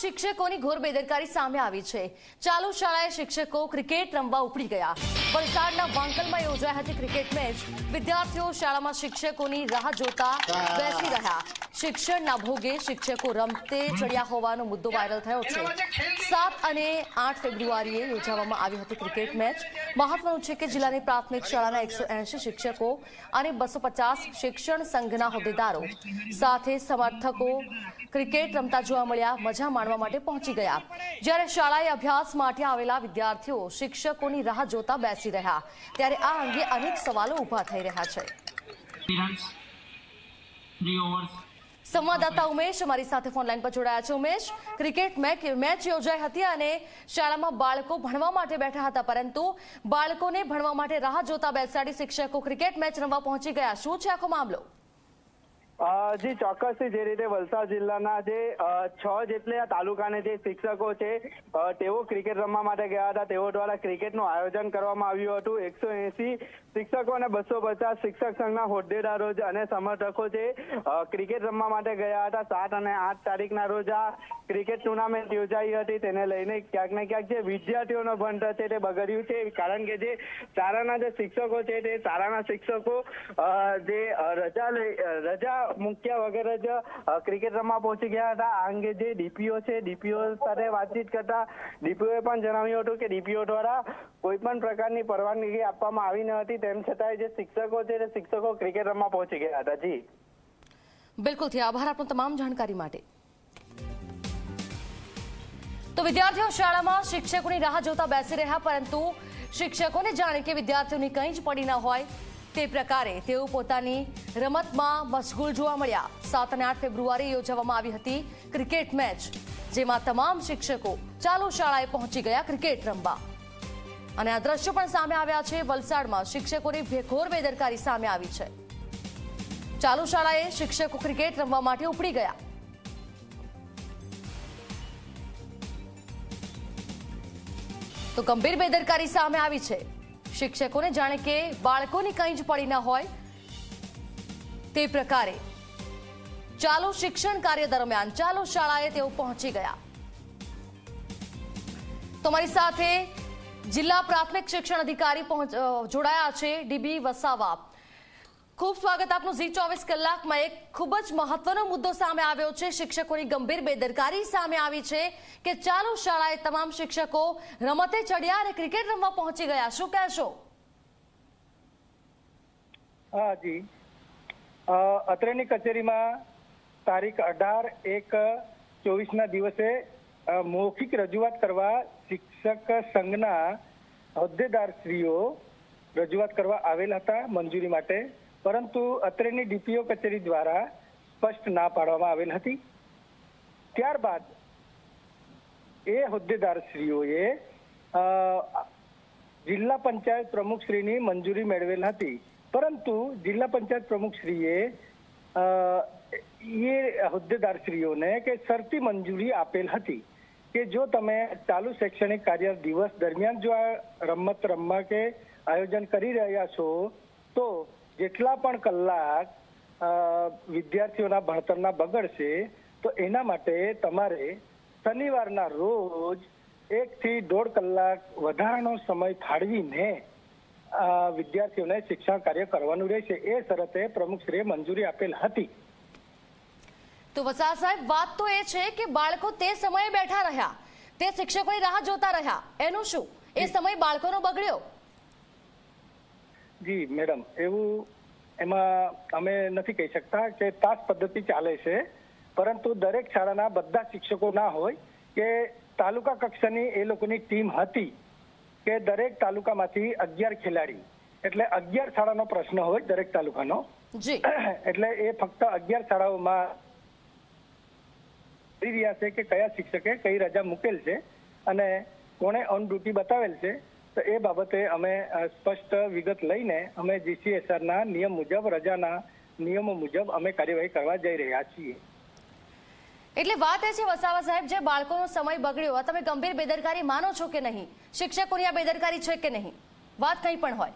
શિક્ષકોની ઘોર બેદરકારી સામે આવી છે. ચાલુ શાળાએ શિક્ષકો ક્રિકેટ રમવા ઉપડી ગયા. વલસાડના વાંકલમાં યોજાઈ હતી ક્રિકેટ મેચ. વિદ્યાર્થીઓ શાળામાં શિક્ષકોની રાહ જોતા બેસી રહ્યા. શિક્ષણના ભોગે શિક્ષકો રમતે ચડ્યા હોવાનો મુદ્દો વાયરલ થયો છે. સાત અને આઠ ફેબ્રુઆરીએ યોજાવામાં આવી હતી ક્રિકેટ મેચ. મહત્વનું છે કે જિલ્લાની પ્રાથમિક શાળાના એકસો શિક્ષકો અને બસો શિક્ષણ સંઘના હોદ્દેદારો સાથે સમર્થકો ક્રિકેટ રમતા જોવા મળ્યા, મજા માણવા માટે પહોંચી ગયા જ્યારે શાળાએ અભ્યાસ માટે આવેલા વિદ્યાર્થીઓ શિક્ષકોની રાહ જોતા બેસી રહ્યા, ત્યારે આ અંગે અનેક સવાલો ઊભા થઈ રહ્યા છે. સંવાદદાતા ઉમેશ અમારી સાથે ફોન લાઈન પર જોડાયા છે. ઉમેશ ક્રિકેટ મેચ યોજાઈ હતી અને શાળામાં બાળકો ભણવા માટે બેઠા હતા, પરંતુ બાળકોને ભણવા માટે રાહ જોતા બેસાડી શિક્ષકો ક્રિકેટ મેચ રમવા પહોંચી ગયા. શું છે આખો મામલો? જી, ચોક્કસથી જે રીતે વલસાડ જિલ્લાના જે છ જેટલા તાલુકાના જે શિક્ષકો છે તેઓ ક્રિકેટ રમવા માટે ગયા હતા. તેઓ દ્વારા ક્રિકેટનું આયોજન કરવામાં આવ્યું હતું. એકસો એસી શિક્ષકો અને બસો પચાસ શિક્ષક સંઘના હોદ્દેદારો અને સમર્થકો છે ક્રિકેટ રમવા માટે ગયા હતા. સાત અને આઠ તારીખના રોજ આ ક્રિકેટ ટુર્નામેન્ટ યોજાઈ હતી. તેને લઈને ક્યાંક ને ક્યાંક જે વિદ્યાર્થીઓનો ભણતર છે તે બગડ્યું છે. કારણ કે જે શાળાના જે શિક્ષકો છે તે શાળાના શિક્ષકો જે રજા રજા મૂક્યા વગર જ ક્રિકેટ રમવા પહોંચી ગયા હતા. આ અંગે જે ડીપીઓ છે, ડીપીઓ સાથે વાતચીત કરતા ડીપીઓએ પણ જણાવ્યું હતું કે ડીપીઓ દ્વારા કોઈ પણ પ્રકારની પરવાનગી આપવામાં આવી ન હતી. તેમ છતાંય જે શિક્ષકો છે, તે શિક્ષકો ક્રિકેટ રમવા પહોંચી ગયા હતા. જી. બિલકુલથી આભાર આપનો તમામ જાણકારી માટે. તો વિદ્યાર્થીઓ, શાળામાં શિક્ષકોની રાહ જોતા બેસી રહ્યા, પરંતુ શિક્ષકોને જાણે કે વિદ્યાર્થીઓની કંઈ જ પડી ન હોય. તે પ્રકારે તેઓ પોતાની રમતમાં મશગુલ જોવા મળ્યા. સાત અને આઠ ફેબ્રુઆરી યોજવામાં આવી હતી ક્રિકેટ મેચ, જેમાં તમામ શિક્ષકો ચાલુ શાળાએ પહોંચી ગયા ક્રિકેટ રમવા. અને આ દ્રશ્યો પણ સામે આવ્યા છે. વલસાડમાં શિક્ષકોની ભેખોર બેદરકારી સામે આવી છે. ચાલુ શાળાએ શિક્ષકો ક્રિકેટ રમવા માટે ઉપડી ગયા. તો ગંભીર બેદરકારી સામે આવી છે. શિક્ષકોને જાણે કે બાળકોની કંઈ જ પડી ન હોય તે પ્રકારે. ચાલો શિક્ષણ કાર્ય દરમિયાન, ચાલો શાળાએ તેઓ પહોંચી ગયા. તમારી સાથે જિલ્લા પ્રાથમિક શિક્ષણ અધિકારી જોડાયા છે ડીબી વસાવા. ખૂબ સ્વાગત આપનું ઝી ચોવીસ કલાકમાં. એક ખૂબ જ મહત્વનો મુદ્દો સામે આવ્યો છે. શિક્ષકોની ગંભીર બેદરકારી સામે આવી છે કે ચાલુ શાળાએ તમામ શિક્ષકો રમતે ચડ્યા અને ક્રિકેટ રમવા પહોંચી ગયા. શું કહેશો? હા, જી. અત્રેની કચેરીમાં તારીખ અઢાર એક ચોવીસના દિવસે મૌખિક રજૂઆત કરવા શિક્ષક સંઘના હોદ્દેદારશ્રીઓ રજૂઆત કરવા આવેલ હતા મંજૂરી માટે. પરંતુ અત્રેની ડીપીઓ કચેરી દ્વારા સ્પષ્ટ ના પાડવામાં આવેલ હતી. ત્યારબાદ એ હોદ્દેદારશ્રીઓએ શ્રીઓએ જિલ્લા પંચાયત પ્રમુખશ્રીની મંજૂરી મેળવેલ હતી. પરંતુ જિલ્લા પંચાયત પ્રમુખશ્રીએ એ એ હોદ્દેદારશ્રીઓને કે શરતી મંજૂરી આપેલ હતી કે જો તમે ચાલુ શૈક્ષણિક કાર્ય દિવસ દરમિયાન જો આ રમત રમવા કે આયોજન કરી રહ્યા છો, તો જેટલા પણ કલાક વિદ્યાર્થીઓના ભણતરના બગડશે તો એના માટે તમારે શનિવારના રોજ એકથી દોઢ કલાક વધારાનો સમય ફાળવીને વિદ્યાર્થીઓને શિક્ષણ કાર્ય કરવાનું રહેશે. એ શરતે પ્રમુખશ્રીએ મંજૂરી આપેલ હતી. તો વસા સાહેબ, વાત તો એ છે કે બાળકો તે સમયે બેઠા રહ્યા. તે શિક્ષકોની રાહ જોતા રહ્યા. એનું શું? એ સમય બાળકોનો બગડ્યો. જી મેડમ. એવું એમાં અમે નથી કહી શકતા કે તાસ પદ્ધતિ ચાલે છે. પરંતુ દરેક શાળાના બધા શિક્ષકો ના હોય કે તાલુકા કક્ષાની એ લોકોની ટીમ હતી કે દરેક તાલુકામાંથી અગિયાર ખેલાડી. એટલે અગિયાર શાળાનો પ્રશ્ન હોય દરેક તાલુકાનો. એટલે એ ફક્ત અગિયાર શાળાઓમાં કરી રહ્યા છે કે કયા શિક્ષકે કઈ રજા મૂકેલ છે અને કોણે ઓન ડ્યુટી બતાવેલ છે. તો એ બાબતે અમે સ્પષ્ટ વિગત લઈને અમે જીસીએસઆર ના નિયમ મુજબ રજાના નિયમો મુજબ અમે કાર્યવાહી કરવા જઈ રહ્યા છીએ. એટલે વાત એ છે વસાવા સાહેબ જે બાળકોનો સમય બગડ્યો તમે ગંભીર બેદરકારી માનો છો કે નહીં? શિક્ષકોની આ બેદરકારી છે કે નહીં? વાત કંઈ પણ હોય.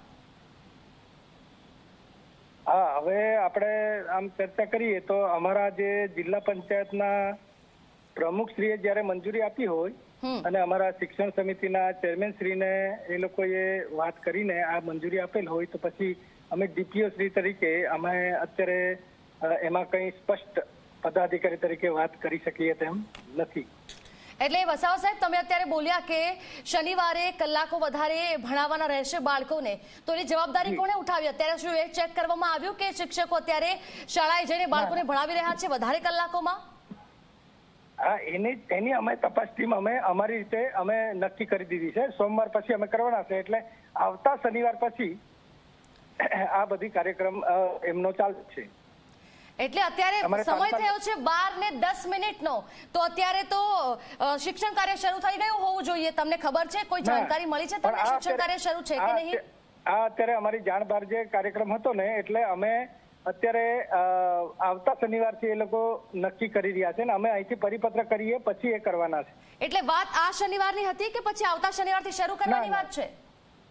હા હવે આપણે આમ ચર્ચા કરીએ તો અમારા જે જિલ્લા પંચાયતના પ્રમુખશ્રીએ જ્યારે મંજૂરી આપી હોય. અને અમારા શિક્ષણ સમિતિના ચેરમેન શ્રીને એ લોકોએ વાત કરીને આ મંજૂરી આપેલ હોય તો પછી અમે ડીપીઓ શ્રી તરીકે અમે અત્યારે એમાં કંઈ સ્પષ્ટ પદાધિકારી તરીકે વાત કરી શકીએ તેમ નથી. એટલે વસાવ સાહેબ તમે અત્યારે બોલ્યા કે શનિવારે કલાકો વધારે ભણાવવાના રહેશે બાળકોને. તો એની જવાબદારી કોણે ઉઠાવી? અત્યારે શું એ ચેક કરવામાં આવ્યું કે શિક્ષકો અત્યારે શાળાએ જઈને બાળકોને ભણાવી રહ્યા છે વધારે કલાકોમાં? હા એની એની અમે તપાસ ટીમ અમે અમારી રીતે અમે નક્કી કરી દીધી છે. સોમવાર પછી અમે કરવાના છે. એટલે આવતા શનિવાર પછી આ બધી કાર્યક્રમ એમનો ચાલુ છે. એટલે અત્યારે સમય થયો છે બાર ને દસ મિનિટનો. તો અત્યારે તો શિક્ષણ કાર્ય શરૂ થઈ ગયું હોવું જોઈએ. તમને ખબર છે? કોઈ જાણકારી મળી છે તમને શિક્ષણ કાર્ય શરૂ છે કે નહીં? આ અત્યારે અમારી જાણ બહાર જે કાર્યક્રમ હતો ને એટલે અમે અત્યારે આવતા શનિવારથી એ લોકો નક્કી કરી રહ્યા છે ને અમે અહીંથી પરિપત્ર કરીએ પછી એ કરવાના છે. એટલે વાત આ શનિવારની હતી કે પછી આવતા શનિવારથી શરૂ કરવાની વાત છે?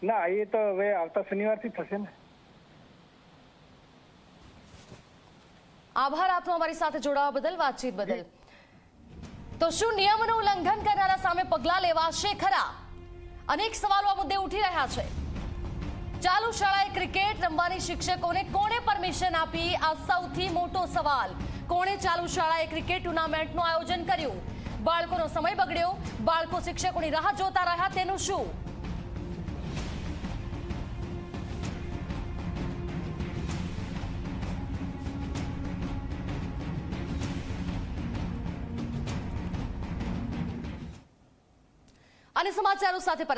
ના એ તો હવે આવતા શનિવારથી થશે ને. આભાર આપનો અમારી સાથે જોડાવા બદલ વાતચીત બદલ. તો શું નિયમનું ઉલ્લંઘન કરનારા સામે પગલાં લેવાશે ખરા? અનેક સવાલો આ મુદ્દે ઉઠી રહ્યા છે. ચાલુ શાળાએ ક્રિકેટ રમવાની શિક્ષકોને કોણે પરમિશન આપી? આ સૌથી મોટો સવાલ. કોણે ચાલુ શાળાએ ક્રિકેટ ટુર્નામેન્ટનું આયોજન કર્યું? બાળકોનો સમય બગડ્યો. બાળકો શિક્ષકોની રાહ જોતા રહ્યા. તેનું શું? અને સમાચારો સાથે